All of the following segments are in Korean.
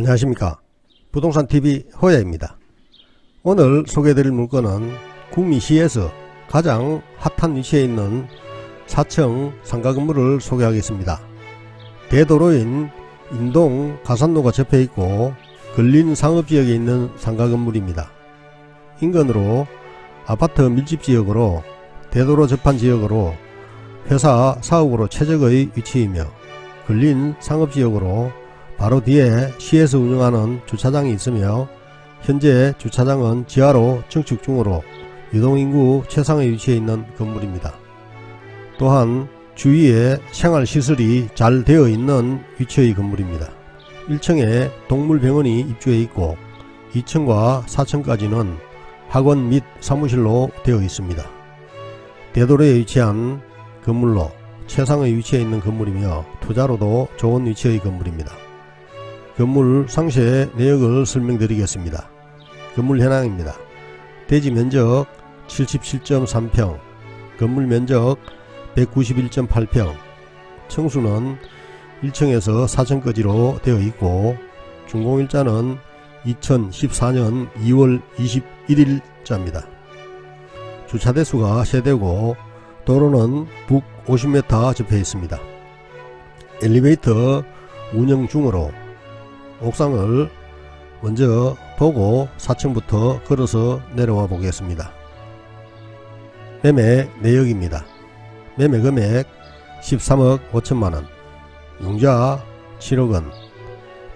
안녕하십니까. 부동산TV 호야입니다. 오늘 소개해드릴 물건은 구미시에서 가장 핫한 위치에 있는 4층 상가 건물을 소개하겠습니다. 대도로인 인동 가산로가 접해 있고 근린 상업지역에 있는 상가 건물입니다. 인근으로 아파트 밀집 지역으로 대도로 접한 지역으로 회사 사업으로 최적의 위치이며 근린 상업지역으로 바로 뒤에 시에서 운영하는 주차장이 있으며 현재 주차장은 지하로 증축 중으로 유동인구 최상의 위치해 있는 건물입니다. 또한 주위에 생활시설이 잘 되어 있는 위치의 건물입니다. 1층에 동물병원이 입주해 있고 2층과 4층까지는 학원 및 사무실로 되어 있습니다. 대도로에 위치한 건물로 최상의 위치에 있는 건물이며 투자로도 좋은 위치의 건물입니다. 건물 상세 내역을 설명드리겠습니다. 건물 현황입니다. 대지 면적 77.3평, 건물 면적 191.8평, 청수는 1층에서 4층까지로 되어 있고 준공일자는 2014년 2월 21일자입니다. 주차 대수가 세대고 도로는 북 50m 접해 있습니다. 엘리베이터 운영 중으로 옥상을 먼저 보고 4층부터 걸어서 내려와 보겠습니다. 매매 내역입니다. 매매 금액 13억 5천만원, 융자 7억원,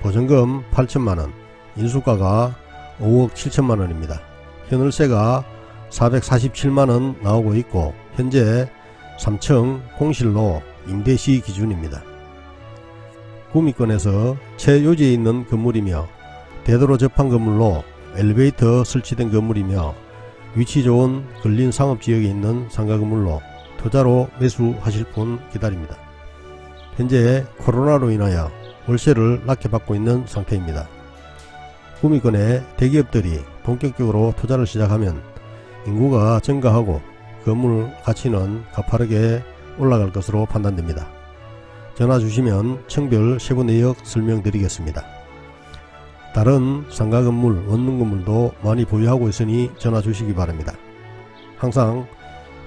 보증금 8천만원, 인수가가 5억 7천만원입니다. 현월세가 447만원 나오고 있고 현재 3층 공실로 임대시 기준입니다. 구미권에서 최요지에 있는 건물이며 대도로 접한 건물로 엘리베이터 설치된 건물이며 위치 좋은 근린 상업지역에 있는 상가 건물로 투자로 매수하실 분 기다립니다. 현재 코로나로 인하여 월세를 낮게 받고 있는 상태입니다. 구미권의 대기업들이 본격적으로 투자를 시작하면 인구가 증가하고 건물 가치는 가파르게 올라갈 것으로 판단됩니다. 전화 주시면 청별 세부 내역 설명드리겠습니다. 다른 상가 건물, 원룸 건물도 많이 보유하고 있으니 전화 주시기 바랍니다. 항상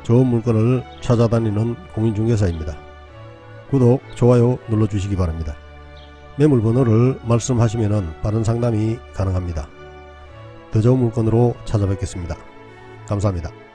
좋은 물건을 찾아다니는 공인중개사입니다. 구독, 좋아요 눌러주시기 바랍니다. 매물 번호를 말씀하시면 빠른 상담이 가능합니다. 더 좋은 물건으로 찾아뵙겠습니다. 감사합니다.